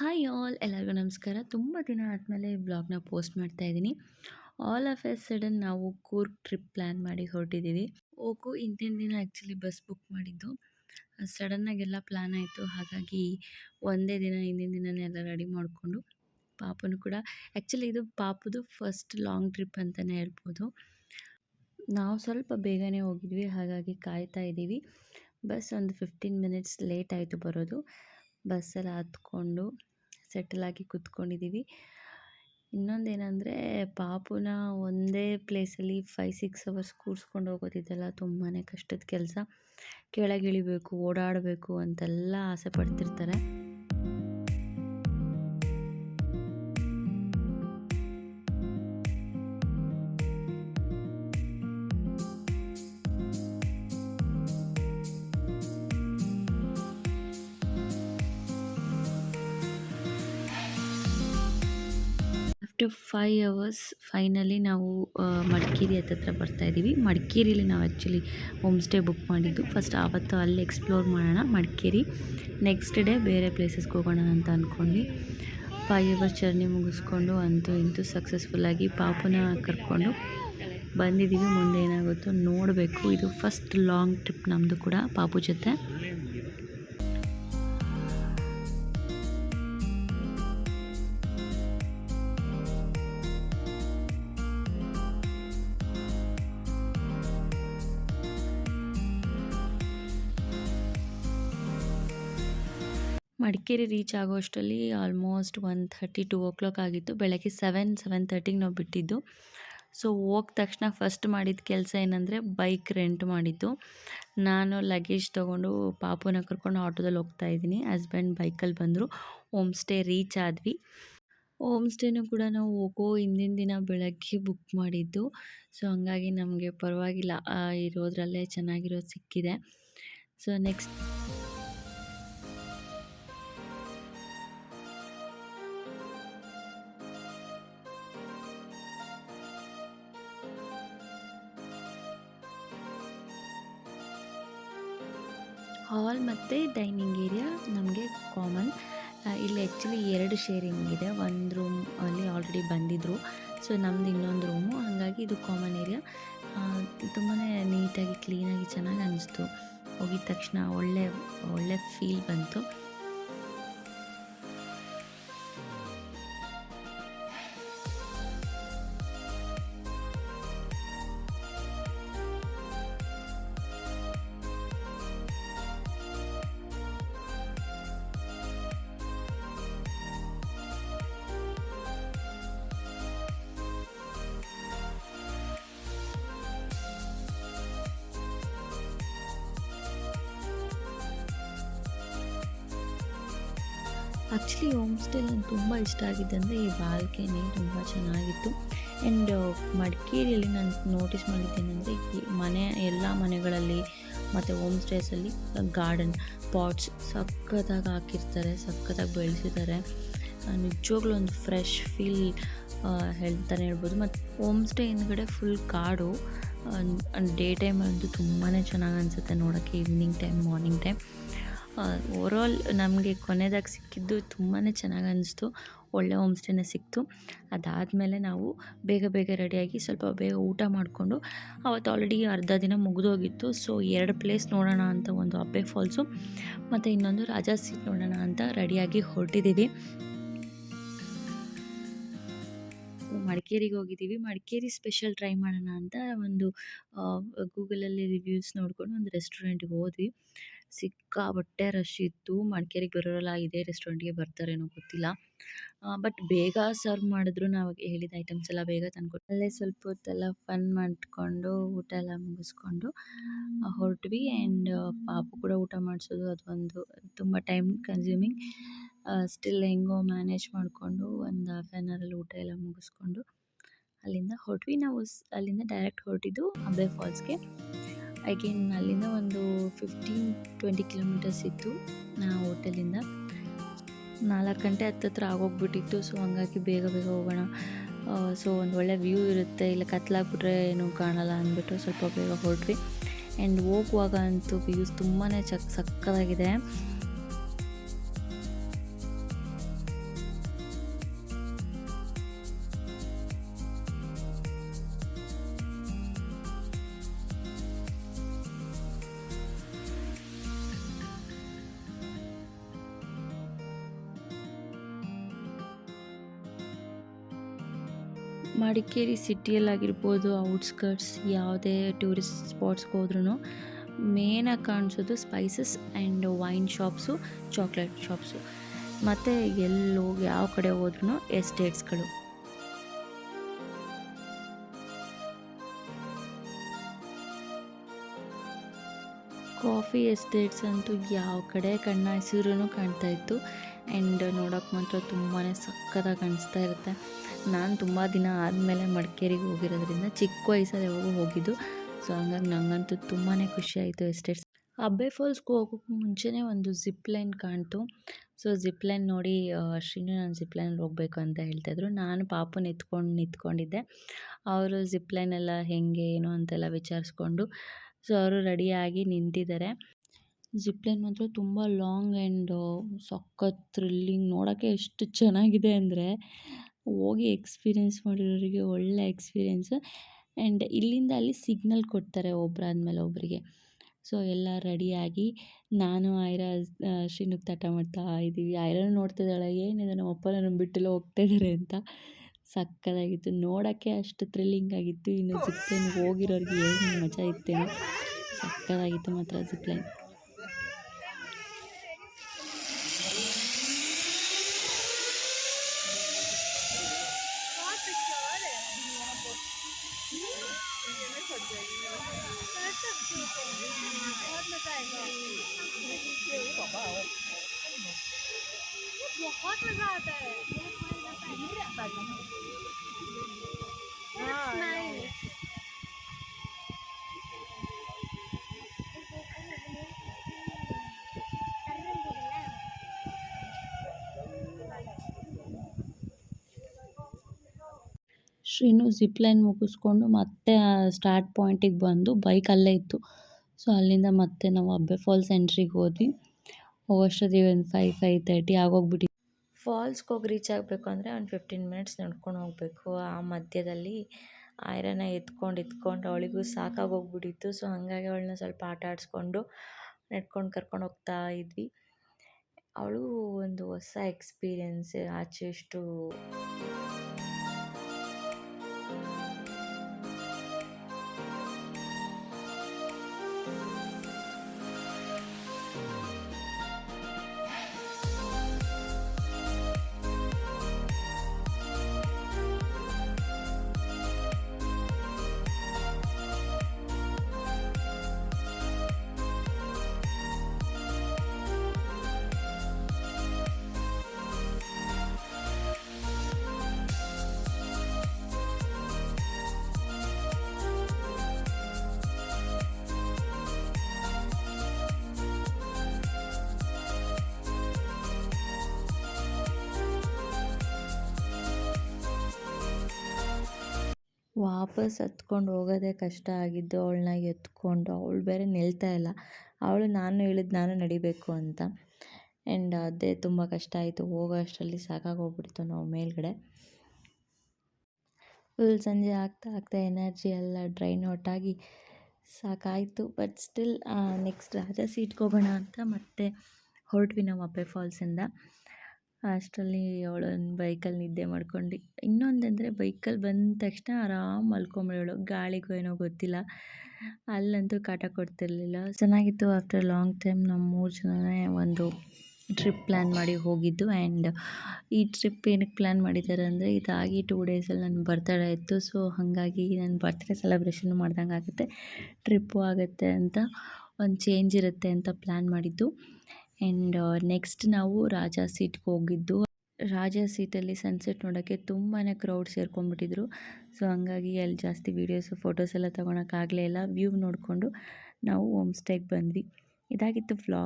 Hi all ಎಲ್ಲರಿಗೂ ನಮಸ್ಕಾರ. ತುಂಬ ದಿನ ಆದಮೇಲೆ ಬ್ಲಾಗ್ನ ಪೋಸ್ಟ್ ಮಾಡ್ತಾ ಇದ್ದೀನಿ. ಆಲ್ ಆಫ್ ಎ ಸಡನ್ ನಾವು ಕೂರ್ಗ್ ಟ್ರಿಪ್ ಪ್ಲ್ಯಾನ್ ಮಾಡಿ ಹೊರಟಿದ್ದೀವಿ. ಓಕು ಇಂದಿನ ದಿನ ಆ್ಯಕ್ಚುಲಿ ಬಸ್ ಬುಕ್ ಮಾಡಿದ್ದು. ಸಡನ್ನಾಗೆಲ್ಲ ಪ್ಲ್ಯಾನ್ ಆಯಿತು. ಹಾಗಾಗಿ ಒಂದೇ ದಿನ ಹಿಂದಿನ ದಿನನೇ ಎಲ್ಲ ರೆಡಿ ಮಾಡಿಕೊಂಡು ಪಾಪನು ಕೂಡ ಆ್ಯಕ್ಚುಲಿ ಇದು ಪಾಪದು ಫಸ್ಟ್ ಲಾಂಗ್ ಟ್ರಿಪ್ ಅಂತಲೇ ಹೇಳ್ಬೋದು. ನಾವು ಸ್ವಲ್ಪ ಬೇಗನೆ ಹೋಗಿದ್ವಿ. ಹಾಗಾಗಿ ಕಾಯ್ತಾ ಇದ್ದೀವಿ. ಬಸ್ ಒಂದು ಫಿಫ್ಟೀನ್ ಮಿನಿಟ್ಸ್ ಲೇಟ್ ಆಯಿತು ಬರೋದು. ಬಸ್ಸಲ್ಲಿ ಹತ್ಕೊಂಡು ಸೆಟಲಾಗಿ ಕೂತ್ಕೊಂಡಿದ್ದೀವಿ. ಇನ್ನೊಂದೇನೆಂದರೆ ಪಾಪುನ ಒಂದೇ ಪ್ಲೇಸಲ್ಲಿ ಫೈವ್ ಸಿಕ್ಸ್ ಅವರ್ಸ್ ಕೂರಿಸ್ಕೊಂಡು ಹೋಗೋದಿದೆಲ್ಲ ತುಂಬಾ ಕಷ್ಟದ ಕೆಲಸ. ಕೆಳಗಿಳಿಬೇಕು, ಓಡಾಡಬೇಕು ಅಂತೆಲ್ಲ ಆಸೆ ಪಡ್ತಿರ್ತಾರೆ. ಆಫ್ಟರ್ ಫೈ ಅವರ್ಸ್ ಫೈನಲಿ ನಾವು ಮಡಿಕೇರಿ ಹತ್ತತ್ರ ಬರ್ತಾ ಇದ್ದೀವಿ. ಮಡಿಕೇರಿಲಿ ನಾವು ಆ್ಯಕ್ಚುಲಿ ಹೋಮ್ ಸ್ಟೇ ಬುಕ್ ಮಾಡಿದ್ದು. ಫಸ್ಟ್ ಆವತ್ತು ಅಲ್ಲಿ ಎಕ್ಸ್ಪ್ಲೋರ್ ಮಾಡೋಣ, ಮಡಿಕೇರಿ. ನೆಕ್ಸ್ಟ್ ಡೇ ಬೇರೆ ಪ್ಲೇಸಸ್ಗೆ ಹೋಗೋಣ ಅಂತ ಅಂದ್ಕೊಂಡು ಫೈವ್ ಅವರ್ಸ್ ಜರ್ನಿ ಮುಗಿಸ್ಕೊಂಡು ಅಂತೂ ಇಂತೂ ಸಕ್ಸಸ್ಫುಲ್ಲಾಗಿ ಪಾಪುನ ಕರ್ಕೊಂಡು ಬಂದಿದ್ದೀವಿ. ಮುಂದೆ ಏನಾಗುತ್ತೋ ನೋಡಬೇಕು. ಇದು ಫಸ್ಟ್ ಲಾಂಗ್ ಟ್ರಿಪ್ ನಮ್ಮದು ಕೂಡ ಪಾಪು ಜೊತೆ. ಮಡಿಕೇರಿ ರೀಚ್ ಆಗೋ ಅಷ್ಟರಲ್ಲಿ almost one thirty to o'clock ಆಗಿತ್ತು. ಬೆಳಗ್ಗೆ ಸೆವೆನ್ ಸೆವೆನ್ ತರ್ಟಿಗೆ ನಾವು ಬಿಟ್ಟಿದ್ದು. ಸೊ ಹೋದ ತಕ್ಷಣ ಫಸ್ಟ್ ಮಾಡಿದ ಕೆಲಸ ಏನಂದರೆ ಬೈಕ್ ರೆಂಟ್ ಮಾಡಿದ್ದು. ನಾನು ಲಗೇಜ್ ತೊಗೊಂಡು ಪಾಪುನ ಕರ್ಕೊಂಡು ಆಟೋದಲ್ಲಿ ಹೋಗ್ತಾ ಇದ್ದೀನಿ. ಹಸ್ಬೆಂಡ್ ಬೈಕಲ್ಲಿ ಬಂದರು. ಹೋಮ್ ಸ್ಟೇ ರೀಚ್ ಆದ್ವಿ. ಹೋಮ್ ಸ್ಟೇನೂ ಕೂಡ ನಾವು ಹೋಗೋ ಹಿಂದಿನ ದಿನ ಬೆಳಗ್ಗೆ ಬುಕ್ ಮಾಡಿದ್ದು. ಸೊ ಹಂಗಾಗಿ ನಮಗೆ ಪರವಾಗಿಲ್ಲ. ಇರೋದ್ರಲ್ಲೇ ಚೆನ್ನಾಗಿರೋದು ಸಿಕ್ಕಿದೆ. ಸೊ ನೆಕ್ಸ್ಟ್ ಹಾಲ್ ಮತ್ತು ಡೈನಿಂಗ್ ಏರಿಯಾ ನಮಗೆ ಕಾಮನ್. ಇಲ್ಲಿ ಆ್ಯಕ್ಚುಲಿ ಎರಡು ಶೇರಿಂಗ್ ಇದೆ. ಒಂದು ರೂಮ್ ಅಲ್ಲಿ ಆಲ್ರೆಡಿ ಬಂದಿದ್ದರು ಸೊ ನಮ್ದು ಇನ್ನೊಂದು ರೂಮು ಹಾಗಾಗಿ ಇದು ಕಾಮನ್ ಏರಿಯಾ. ತುಂಬಾ ನೀಟಾಗಿ ಕ್ಲೀನಾಗಿ ಚೆನ್ನಾಗಿ ಅನ್ನಿಸ್ತು ಹೋಗಿದ ತಕ್ಷಣ ಒಳ್ಳೆ ಒಳ್ಳೆ ಫೀಲ್ ಬಂತು. ಆ್ಯಕ್ಚುಲಿ ಹೋಮ್ ಸ್ಟೇ ನಂಗೆ ತುಂಬ ಇಷ್ಟ ಆಗಿದ್ದು ಅಂದರೆ ಈ ಬಾಲ್ಕನಿ ತುಂಬ ಚೆನ್ನಾಗಿತ್ತು. ಆ್ಯಂಡ್ ಮಡಿಕೇರಿಯಲ್ಲಿ ನಾನು ನೋಟಿಸ್ ಮಾಡಿದ್ದೇನೆಂದರೆ ಈ ಮನೆ, ಎಲ್ಲ ಮನೆಗಳಲ್ಲಿ ಮತ್ತು ಹೋಮ್ ಸ್ಟೇಸಲ್ಲಿ ಗಾರ್ಡನ್ ಪಾಟ್ಸ್ ಸಖತ್ತಾಗಿ ಹಾಕಿರ್ತಾರೆ, ಸಖತ್ತಾಗಿ ಬೆಳೆಸಿದ್ದಾರೆ. ನಿಜವಾಗ್ಲೂ ಒಂದು ಫ್ರೆಶ್ ಫೀಲ್ ಹೇಳ್ತಾನೆ ಹೇಳ್ಬೋದು. ಮತ್ತು ಹೋಮ್ ಸ್ಟೇ ಹಿಂದ್ಗಡೆ ಫುಲ್ ಕಾಡು. ಡೇ ಟೈಮ್ ಅಂತೂ ತುಂಬಾ ಚೆನ್ನಾಗಿ ಅನಿಸುತ್ತೆ ನೋಡೋಕ್ಕೆ evening time morning time overall ನಮಗೆ ಕೊನೆಯದಾಗಿ ಸಿಕ್ಕಿದ್ದು ತುಂಬಾ ಚೆನ್ನಾಗಿ ಅನ್ನಿಸ್ತು ಒಳ್ಳೆ ಹೋಮ್ ಸ್ಟೇನೇ ಸಿಕ್ತು. ಅದಾದಮೇಲೆ ನಾವು ಬೇಗ ಬೇಗ ರೆಡಿಯಾಗಿ ಸ್ವಲ್ಪ ಬೇಗ ಊಟ ಮಾಡಿಕೊಂಡು, ಅವತ್ತು ಆಲ್ರೆಡಿ ಅರ್ಧ ದಿನ ಮುಗಿದೋಗಿತ್ತು. ಸೊ ಎರಡು ಪ್ಲೇಸ್ ನೋಡೋಣ ಅಂತ ಒಂದು ಅಬ್ಬೆ ಫಾಲ್ಸು ಮತ್ತು ಇನ್ನೊಂದು ರಾಜಾ ಸೀಟ್ ನೋಡೋಣ ಅಂತ ರೆಡಿಯಾಗಿ ಹೊರಟಿದ್ದೀವಿ ಮಡಿಕೇರಿಗೆ ಹೋಗಿದ್ದೀವಿ ಮಡಿಕೇರಿ ಸ್ಪೆಷಲ್ ಟ್ರೈ ಮಾಡೋಣ ಅಂತ ಒಂದು ಗೂಗಲಲ್ಲಿ ರಿವ್ಯೂಸ್ ನೋಡಿಕೊಂಡು ಒಂದು ರೆಸ್ಟೋರೆಂಟ್ಗೆ ಹೋದ್ವಿ. ಸಿಕ್ಕಾಪಟ್ಟೆ ರಶ್ ಇತ್ತು ಮಡಿಕೇರಿಗೆ ಬರೋರೆಲ್ಲ ಇದೇ ರೆಸ್ಟೋರೆಂಟ್ಗೆ ಬರ್ತಾರೇನೋ ಗೊತ್ತಿಲ್ಲ. ಬಟ್ ಬೇಗ ಸರ್ವ್ ಮಾಡಿದ್ರು ನಾವು ಹೇಳಿದ ಐಟಮ್ಸ್ ಎಲ್ಲ ಬೇಗ ತಂದ್ಕೊಟ್ಟು ಅಲ್ಲೇ ಸ್ವಲ್ಪ ಹೊತ್ತೆಲ್ಲ ಫನ್ ಮಾಡಿಕೊಂಡು ಊಟ ಎಲ್ಲ ಮುಗಿಸ್ಕೊಂಡು ಹೊರಟ್ವಿ ಆ್ಯಂಡ್ ಪಾಪ ಕೂಡ ಊಟ ಮಾಡಿಸೋದು ಅದೊಂದು ತುಂಬ ಟೈಮ್ ಕನ್ಸ್ಯೂಮಿಂಗ್ ಸ್ಟಿಲ್ ಹೆಂಗೋ ಮ್ಯಾನೇಜ್ ಮಾಡಿಕೊಂಡು ಒಂದು ಹಾಫ್ ಆನ್ ಅವರಲ್ಲಿ ಊಟ ಎಲ್ಲ ಮುಗಿಸ್ಕೊಂಡು ಅಲ್ಲಿಂದ ಹೊರಟ್ವಿ. ನಾವು ಅಲ್ಲಿಂದ ಡೈರೆಕ್ಟ್ ಹೊರಟಿದ್ದು ಅಂಬೆ ಫಾಲ್ಸ್ಗೆ ಅಗೇನ್ ಅಲ್ಲಿಂದ ಒಂದು ಫಿಫ್ಟೀನ್ ಟ್ವೆಂಟಿ ಕಿಲೋಮೀಟರ್ಸ್ ಇತ್ತು ನಾ ಹೋಟೆಲಿಂದ ನಾಲ್ಕು ಗಂಟೆ ಹತ್ತತ್ರ ಆಗೋಗ್ಬಿಟ್ಟಿತ್ತು ಸೊ ಹಂಗಾಗಿ ಬೇಗ ಬೇಗ ಹೋಗೋಣ. ಸೊ ಒಂದು ಒಳ್ಳೆ ವ್ಯೂ ಇರುತ್ತೆ, ಇಲ್ಲ ಕತ್ಲಾಗ್ಬಿಟ್ರೆ ಏನೂ ಕಾಣಲ್ಲ ಅಂದ್ಬಿಟ್ಟು ಸ್ವಲ್ಪ ಬೇಗ ಹೊರಟ್ವಿ ಆ್ಯಂಡ್ ಹೋಗುವಾಗ ಅಂತೂ ವ್ಯೂಸ್ ತುಂಬಾ ಚಕ್ ಸಕ್ಕತ್ತಾಗಿದೆ ಮಡಿಕೇರಿ ಸಿಟಿಯಲ್ಲಾಗಿರ್ಬೋದು, ಔಟ್ಸ್ಕರ್ಟ್ಸ್, ಯಾವುದೇ ಟೂರಿಸ್ಟ್ ಸ್ಪಾಟ್ಸ್ಗೆ ಹೋದ್ರೂ ಮೇನಾಗಿ ಕಾಣಿಸೋದು spices and wine shops, chocolate shops. ಮತ್ತು ಎಲ್ಲೋಗಿ ಯಾವ ಕಡೆ ಹೋದ್ರೂ ಎಸ್ಟೇಟ್ಸ್ಗಳು. ಕಾಫಿ ಎಸ್ಟೇಟ್ಸ್ ಅಂತೂ ಯಾವ ಕಡೆ ಕಣ್ಣಾಯಿಸಿದ್ರೂ ಕಾಣ್ತಾ ಇತ್ತು. ಆ್ಯಂಡ್ ನೋಡೋಕೆ ಮಾತ್ರ ತುಂಬಾ ಸಕ್ಕತ್ತಾಗಿ ಅನಿಸ್ತಾ ಇರುತ್ತೆ. ನಾನು ತುಂಬ ದಿನ ಆದಮೇಲೆ ಮಡಿಕೇರಿಗೆ ಹೋಗಿರೋದ್ರಿಂದ ಚಿಕ್ಕ ವಯಸ್ಸಲ್ಲಿ ಯಾವಾಗೂ ಹೋಗಿದ್ದು. ಸೊ ಹಂಗಾಗಿ ನನಗಂತೂ ತುಂಬಾ ಖುಷಿ ಆಯಿತು ಎಸ್ಟೇಟ್ಸ್ ಅಬ್ಬೆ ಫಾಲ್ಸ್ಗೆ ಹೋಗೋಕ್ಕೆ ಮುಂಚೆನೇ ಒಂದು ಜಿಪ್ ಲೈನ್ ಕಾಣ್ತು. ಸೊ ಜಿಪ್ ಲೈನ್ ನೋಡಿ ಶ್ರೀನು ನಾನು ಜಿಪ್ ಲೈನಲ್ಲಿ ಹೋಗಬೇಕು ಅಂತ ಹೇಳ್ತಾಯಿದ್ರು ನಾನು ಪಾಪು ಎತ್ಕೊಂಡು ನಿಂತ್ಕೊಂಡಿದ್ದೆ. ಅವರು ಜಿಪ್ ಲೈನೆಲ್ಲ ಹೆಂಗೆ, ಏನು ಅಂತೆಲ್ಲ ವಿಚಾರಿಸ್ಕೊಂಡು, ಸೊ ಅವರು ರೆಡಿಯಾಗಿ ನಿಂತಿದ್ದಾರೆ. ಜಿಪ್ ಲೈನ್ ಮಾತ್ರ ತುಂಬ ಲಾಂಗ್ ಆ್ಯಂಡ್ ಸಖತ್ ಥ್ರಿಲ್ಲಿಂಗ್ ನೋಡೋಕ್ಕೆ ಎಷ್ಟು ಚೆನ್ನಾಗಿದೆ ಅಂದರೆ ಹೋಗಿ ಎಕ್ಸ್ಪೀರಿಯೆನ್ಸ್ ಮಾಡಿರೋರಿಗೆ ಒಳ್ಳೆ ಎಕ್ಸ್ಪೀರಿಯೆನ್ಸ್ ಆ್ಯಂಡ್ ಇಲ್ಲಿಂದ ಅಲ್ಲಿ ಸಿಗ್ನಲ್ ಕೊಡ್ತಾರೆ ಒಬ್ಬರಾದ್ಮೇಲೆ ಒಬ್ಬರಿಗೆ ಸೊ, ಎಲ್ಲ ರೆಡಿಯಾಗಿ ನಾನು ಐರಾ ಶ್ರೀನುಕ್ ತಟ ಮಾಡ್ತಾ ಇದ್ದೀವಿ. ಐರನ್ ನೋಡ್ತಿದ್ದಾಳೆ, ಏನಿದೆ ನಮ್ಮ ಅಪ್ಪ ನನ್ನ ಬಿಟ್ಟೆಲ್ಲ ಹೋಗ್ತಾ ಅಂತ. ಸಕ್ಕತ್ತಾಗಿತ್ತು ನೋಡೋಕ್ಕೆ ಅಷ್ಟು ಥ್ರಿಲ್ಲಿಂಗ್ ಆಗಿತ್ತು. ಇನ್ನು ಜಿಪ್ಲೈನ್ಗೆ ಹೋಗಿರೋರಿಗೆ ಏನು ಮಜಾ ಇತ್ತೇನೋ. ಸಕ್ಕತ್ತಾಗಿತ್ತು ಮಾತ್ರ ಜಿಪ್ बहुत मजा आता है हाँ, ಶ್ರೀನು ಜಿಪ್ ಲೈನ್ ಮುಗಿಸ್ಕೊಂಡು ಮತ್ತೆ ಸ್ಟಾರ್ಟ್ ಪಾಯಿಂಟಿಗೆ ಬಂದು ಬೈಕ್ ಅಲ್ಲೇ ಇತ್ತು ಸೊ ಅಲ್ಲಿಂದ ಮತ್ತೆ ನಾವು ಅಬ್ಬೆ ಫಾಲ್ಸ್ ಎಂಟ್ರಿಗೆ ಹೋದ್ವಿ ಹೋಗೋಷ್ಟೊತ್ತಿಗೆ ಒಂದು ಫೈವ್ ಫೈವ್ ತರ್ಟಿ ಆಗೋಗ್ಬಿಟ್ಟಿತ್ತು ಫಾಲ್ಸ್ಗೆ ಹೋಗಿ ರೀಚ್ ಆಗಬೇಕು ಅಂದರೆ ಒಂದು ಫಿಫ್ಟೀನ್ ಮಿನಿಟ್ಸ್ ನಡ್ಕೊಂಡು ಹೋಗಬೇಕು. ಆ ಮಧ್ಯದಲ್ಲಿ ಐರನ್ ಎತ್ಕೊಂಡು ಎತ್ಕೊಂಡು ಅವಳಿಗೂ ಸಾಕಾಗೋಗ್ಬಿಟ್ಟಿತ್ತು ಸೊ, ಹಾಗಾಗಿ ಅವಳನ್ನ ಸ್ವಲ್ಪ ಆಟ ಆಡಿಸ್ಕೊಂಡು ನಡ್ಕೊಂಡು ಕರ್ಕೊಂಡು ಹೋಗ್ತಾ ಇದ್ವಿ. ಅವಳು ಒಂದು ಹೊಸ ಎಕ್ಸ್ಪೀರಿಯೆನ್ಸ್, ಆಚೆ ಎಷ್ಟು ವಾಪಸ್ ಹತ್ಕೊಂಡು ಹೋಗೋದೇ ಕಷ್ಟ ಆಗಿದ್ದು ಅವಳನ್ನ ಎತ್ಕೊಂಡು ಅವಳು ಬೇರೆ ನಿಲ್ತಾ ಇಲ್ಲ. ಅವಳು ನಾನು ಹೇಳಿದ್ದು ನಾನು ನಡಿಬೇಕು ಅಂತ. ಆ್ಯಂಡ್ ಅದೇ ತುಂಬ ಕಷ್ಟ ಆಯಿತು. ಹೋಗೋ ಅಷ್ಟರಲ್ಲಿ ಸಾಕಾಗೋಗ್ಬಿಡ್ತು ನಾವು ಮೇಲ್ಗಡೆ. ಫುಲ್ ಸಂಜೆ ಆಗ್ತಾ ಆಗ್ತಾ ಎನರ್ಜಿ ಎಲ್ಲ ಡ್ರೈನ್ ಆಗಿ ಸಾಕಾಯಿತು. ಬಟ್ ಸ್ಟಿಲ್ ನೆಕ್ಸ್ಟ್ ರಾಜಾ ಸೀಟ್ಗೆ ಹೋಗೋಣ ಅಂತ ಮತ್ತೆ ಹೊರಟ್ವಿ ನಾವು ಅಬ್ಬೆ ಫಾಲ್ಸಿಂದ ಅಷ್ಟರಲ್ಲಿ ಅವಳೊಂದು ಬೈಕಲ್ಲಿ ನಿದ್ದೆ ಮಾಡ್ಕೊಂಡು. ಇನ್ನೊಂದಂದರೆ ಬೈಕಲ್ಲಿ ಬಂದ ತಕ್ಷಣ ಆರಾಮ ಮಲ್ಕೊಂಬಿಡೋಳು. ಗಾಳಿಗೂ ಏನೋ ಗೊತ್ತಿಲ್ಲ. ಅಲ್ಲಂತೂ ಕಾಟ ಕೊಡ್ತಿರಲಿಲ್ಲ. ಚೆನ್ನಾಗಿತ್ತು ಆಫ್ಟರ್ ಲಾಂಗ್ ಟೈಮ್ ನಮ್ಮ ಮೂರು ಜನನೇ ಒಂದು ಟ್ರಿಪ್ ಪ್ಲ್ಯಾನ್ ಮಾಡಿ ಹೋಗಿದ್ದು. ಆ್ಯಂಡ್ ಈ ಟ್ರಿಪ್ ಏನಕ್ಕೆ ಪ್ಲ್ಯಾನ್ ಮಾಡಿದ್ದಾರೆ ಅಂದರೆ ಇದಾಗಿ ಟೂ ಡೇಸಲ್ಲಿ ನನ್ನ ಬರ್ತಡೇ ಇತ್ತು. ಸೊ, ಹಾಗಾಗಿ ನನ್ನ ಬರ್ತ್ಡೇ ಸೆಲೆಬ್ರೇಷನ್ ಮಾಡ್ದಂಗೆ ಆಗುತ್ತೆ ಟ್ರಿಪ್ಪು ಆಗುತ್ತೆ ಅಂತ, ಒಂದು ಚೇಂಜ್ ಇರುತ್ತೆ ಅಂತ ಪ್ಲ್ಯಾನ್ ಮಾಡಿದ್ದು. ಆ್ಯಂಡ್ ನೆಕ್ಸ್ಟ್ ನಾವು ರಾಜ ಸೀಟ್ಗೆ ಹೋಗಿದ್ದು. ರಾಜ ಸೀಟಲ್ಲಿ ಸನ್ಸೆಟ್ ನೋಡೋಕ್ಕೆ ತುಂಬಾ ಕ್ರೌಡ್ ಸೇರ್ಕೊಂಡ್ಬಿಟ್ಟಿದ್ರು. ಸೊ ಹಂಗಾಗಿ ಅಲ್ಲಿ ಜಾಸ್ತಿ ವೀಡಿಯೋಸು ಫೋಟೋಸ್ ಎಲ್ಲ ತೊಗೊಳಕ್ಕಾಗಲೇ ಇಲ್ಲ. ವ್ಯೂ ನೋಡಿಕೊಂಡು ನಾವು ಹೋಮ್ ಸ್ಟೇಗೆ ಬಂದ್ವಿ. ಇದಾಗಿತ್ತು ವ್ಲಾಗ್